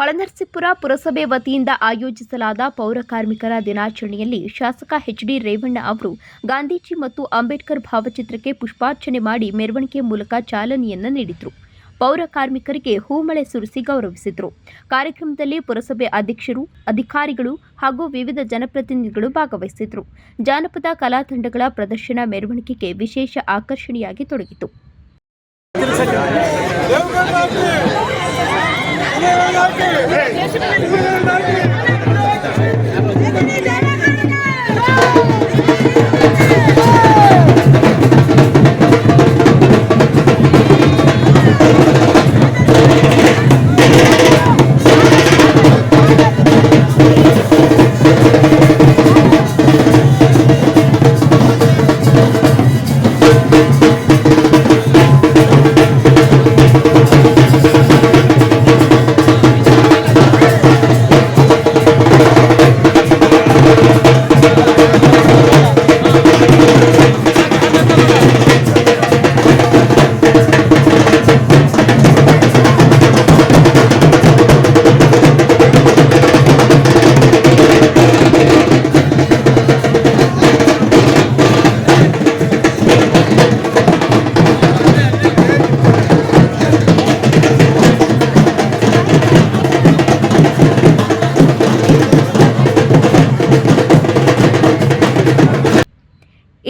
ಹೊಳೆನರಸೀಪುರ ಪುರಸಭೆ ವತಿಯಿಂದ ಆಯೋಜಿಸಲಾದ ಪೌರ ಕಾರ್ಮಿಕರ ದಿನಾಚರಣೆಯಲ್ಲಿ ಶಾಸಕ ಎಚ್ಡಿ ರೇವಣ್ಣ ಅವರು ಗಾಂಧೀಜಿ ಮತ್ತು ಅಂಬೇಡ್ಕರ್ ಭಾವಚಿತ್ರಕ್ಕೆ ಪುಷ್ಪಾರ್ಚನೆ ಮಾಡಿ ಮೆರವಣಿಗೆ ಮೂಲಕ ಚಾಲನೆಯನ್ನು ನೀಡಿದರು. ಪೌರ ಕಾರ್ಮಿಕರಿಗೆ ಹೂಮಳೆ ಸುರಿಸಿ ಗೌರವಿಸಿದರು. ಕಾರ್ಯಕ್ರಮದಲ್ಲಿ ಪುರಸಭೆ ಅಧ್ಯಕ್ಷರು, ಅಧಿಕಾರಿಗಳು ಹಾಗೂ ವಿವಿಧ ಜನಪ್ರತಿನಿಧಿಗಳು ಭಾಗವಹಿಸಿದರು. ಜಾನಪದ ಕಲಾ ತಂಡಗಳ ಪ್ರದರ್ಶನ ಮೆರವಣಿಗೆಗೆ ವಿಶೇಷ ಆಕರ್ಷಣೆಯಾಗಿ ತೊಡಗಿತು. hey, hey.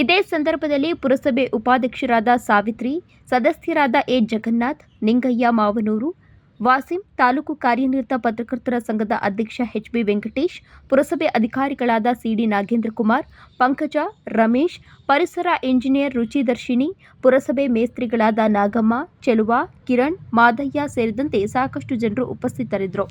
ಇದೇ ಸಂದರ್ಭದಲ್ಲಿ ಪುರಸಭೆ ಉಪಾಧ್ಯಕ್ಷರಾದ ಸಾವಿತ್ರಿ, ಸದಸ್ಯರಾದ ಎ. ಜಗನ್ನಾಥ್, ನಿಂಗಯ್ಯ ಮಾವನೂರು, ವಾಸಿಂ ತಾಲೂಕು ಕಾರ್ಯನಿರತ ಪತ್ರಕರ್ತರ ಸಂಘದ ಅಧ್ಯಕ್ಷ ಎಚ್. ಬಿ. ವೆಂಕಟೇಶ್, ಪುರಸಭೆ ಅಧಿಕಾರಿಗಳಾದ ಸಿಡಿ ನಾಗೇಂದ್ರ ಕುಮಾರ್ ಪಂಕಜ, ರಮೇಶ್, ಪರಿಸರ ಇಂಜಿನಿಯರ್ ರುಚಿದರ್ಶಿನಿ, ಪುರಸಭೆ ಮೇಸ್ತ್ರಿಗಳಾದ ನಾಗಮ್ಮ, ಚೆಲುವ, ಕಿರಣ್, ಮಾದಯ್ಯ ಸೇರಿದಂತೆ ಸಾಕಷ್ಟು ಜನರು ಉಪಸ್ಥಿತರಿದ್ದರು.